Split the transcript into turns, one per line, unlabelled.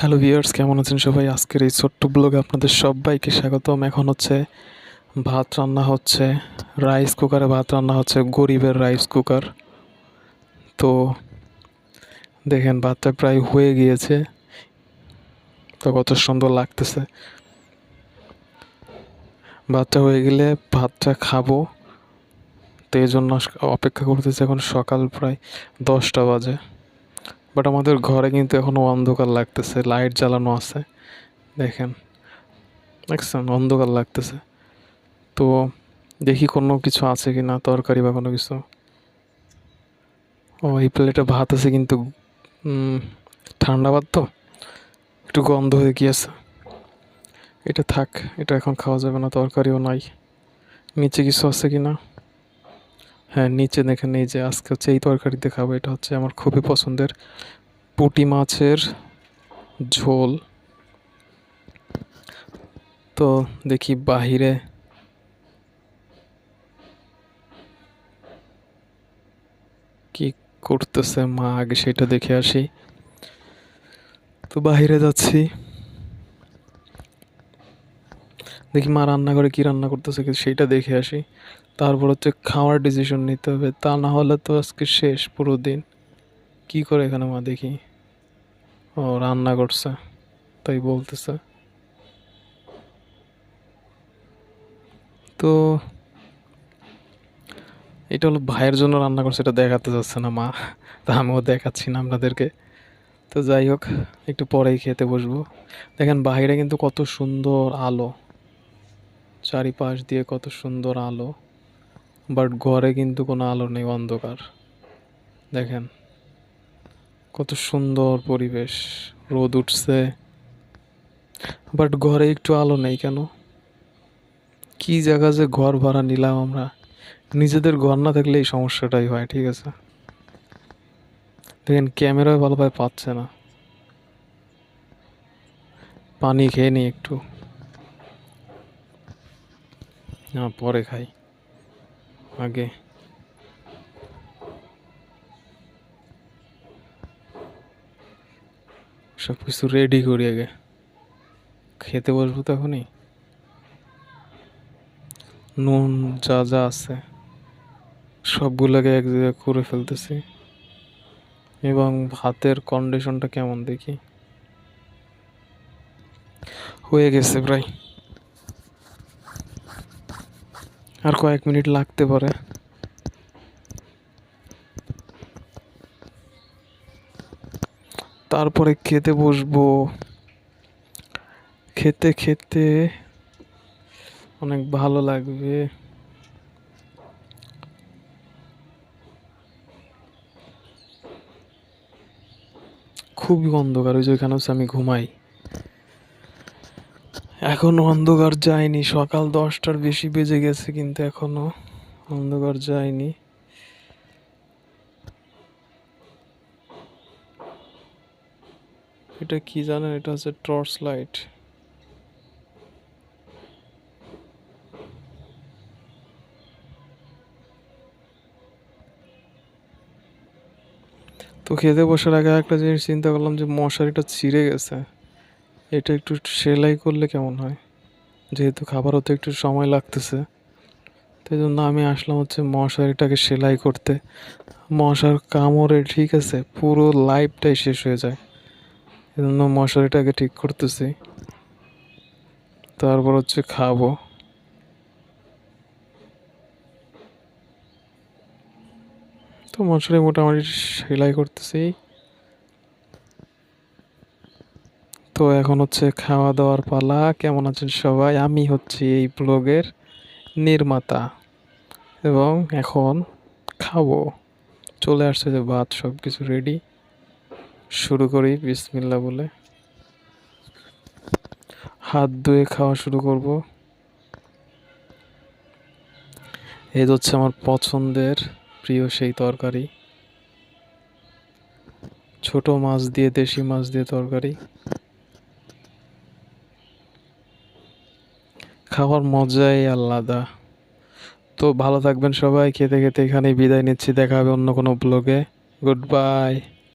Hello viewers কেমন আছেন সবাই? আজকের এই ছোট্ট ব্লগে আপনাদের সবাইকে স্বাগতম। এখন হচ্ছে ভাত রান্না হচ্ছে রাইস কুকারে ভাত রান্না হচ্ছে, গরিবের রাইস কুকার তো দেখেন, ভাতটা প্রায় হয়ে গিয়েছে। তো কত সুন্দর লাগতেছে। ভাতটা হয়ে গেলে ভাতটা খাব। তো এই জন্য অপেক্ষা করতেছে এখন সকাল প্রায় দশটা বাজে। বাট আমাদের ঘরে কিন্তু এখনও অন্ধকার লাগতেছে লাইট জ্বালানো আছে। দেখেন, দেখছেন? অন্ধকার লাগতেছে। তো দেখি কোনো কিছু আছে কি না তরকারি বা কোনো কিছু। ও, এই প্লেটে ভাত আছে কিন্তু ঠান্ডা ভাত তো? একটু গন্ধ হয়ে গিয়েছে। এটা থাক, এটা এখন খাওয়া যাবে না, তরকারিও নাই। নিচে কিছু আছে কি না হ্যাঁ নিচে দেখেন এই যে আজকে হচ্ছে এই তরকারিতে খাব, এটা হচ্ছে আমার খুবই পছন্দের পুঁটি মাছের ঝোল। তো দেখি বাহিরে কি করতেছে মা, আগে সেটা দেখে আসি। তো বাহিরে যাচ্ছি। দেখি মা রান্না করে কি রান্না করতেছে সেইটা দেখে আসি। তারপর হচ্ছে খাওয়ার ডিসিশন নিতে হবে। তা না হলে তো আজকে শেষ পুরো দিন। কি করে এখানে মা দেখি? ও রান্না করছে, তাই বলতেছে। তো এটা হলো ভাইয়ের জন্য রান্না করছে, এটা দেখাতে যাচ্ছে না মা। তা আমিও দেখাচ্ছি না আপনাদেরকে। তো যাই হোক, একটু পরেই খেতে বসবো। দেখেন বাইরে কিন্তু কত সুন্দর আলো। চারিপাশ দিয়ে কত সুন্দর আলো বাট ঘরে কিন্তু কোনো আলো নেই, অন্ধকার। দেখেন, কত সুন্দর পরিবেশ, রোদ উঠছে বাট ঘরে একটু আলো নেই কেন? কি জায়গা যে ঘর ভাড়া নিলাম আমরা? নিজেদের ঘর না থাকলে এই সমস্যাটাই হয়, ঠিক আছে? দেখেন, ক্যামেরায় ভালোভাবে পাচ্ছে না। পানি খেয়ে নি একটু। না, পরে খাই। আগে। সব কিছু রেডি করি আগে। খেতে বসবো তো এখনই। নুন যা যা আছে, সবগুলোকে এক জায়গায় করে ফেলতেছি। এবং ভাতের কন্ডিশনটা কেমন দেখি? হয়ে গেছে প্রায়। আর কয়েক মিনিট লাগতে পারে। তারপরে খেতে বসবো। খেতে খেতে অনেক ভালো লাগবে। খুবই অন্ধকার, ওই যে ওইখানে হচ্ছে আমি ঘুমাই। এখনও অন্ধকার যায়নি। সকাল দশটার বেশি বেজে গেছে কিন্তু এখনও অন্ধকার যায়নি। এটা কি জানেন? এটা হচ্ছে টর্চ লাইট। তো খেতে বসার আগে একটা জিনিস চিন্তা করলাম যে মশারিটা ছিঁড়ে গেছে। এটা একটু সেলাই করলে কেমন হয়? যেহেতু খাবার হতে একটু সময় লাগতেছে। তো এই জন্য আমি আসলাম হচ্ছে মশারিটাকে সেলাই করতে। মশার কামড়ে ঠিক আছে, পুরো লাইফটাই শেষ হয়ে যায়। এই জন্য মশারিটাকে ঠিক করতেছি। তারপর হচ্ছে খাব। তো মশারি মোটামুটি সেলাই করতেছি। তো এখন হচ্ছে খাওয়া দাওয়ার পালা। কেমন আছেন সবাই? আমি হচ্ছি এই ব্লগের নির্মাতা এবং এখন খাব। চলে আসছে যে ভাত সব কিছু রেডি শুরু করি, বিসমিল্লা বলে। হাত ধুয়ে খাওয়া শুরু করব। এই হচ্ছে আমার পছন্দের প্রিয় সেই তরকারি। ছোট মাছ দিয়ে, দেশি মাছ দিয়ে তরকারি। খাওয়ার মজাই আলাদা। তো ভালো থাকবেন সবাই, খেতে খেতে এখানেই বিদায় নিচ্ছি, দেখা হবে অন্য কোনো ব্লগে গুড বাই